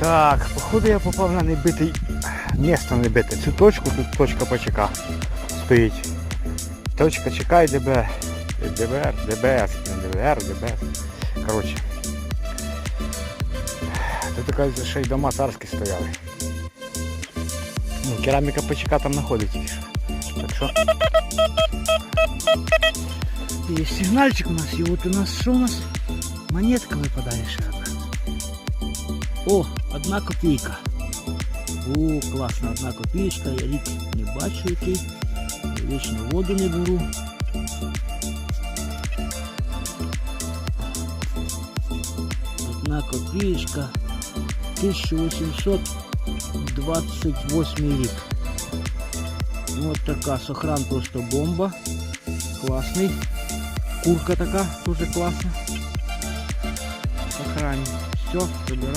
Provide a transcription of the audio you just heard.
Так, походу я попав на небитий місто небите. Цю точку, тут точка ПЧК стоїть. Точка ЧК і ДБ. ДБР, ДБС, не ДБР, ДБС. Коротше. Тут така ще й дома царські стояли. Ну, кераміка ПЧК там знаходиться. Так що. Есть сигнальчик у нас, и вот у нас что у нас? Монетка выпадает ще одна. О, одна копійка. О, класно, одна копійка, я рік не бачу який. Я вічно воду не беру. Одна копійка. 1828 рік. Вот така сохран просто бомба. Классный. Курка така, тоже классно. Сохраним. Все, забираем.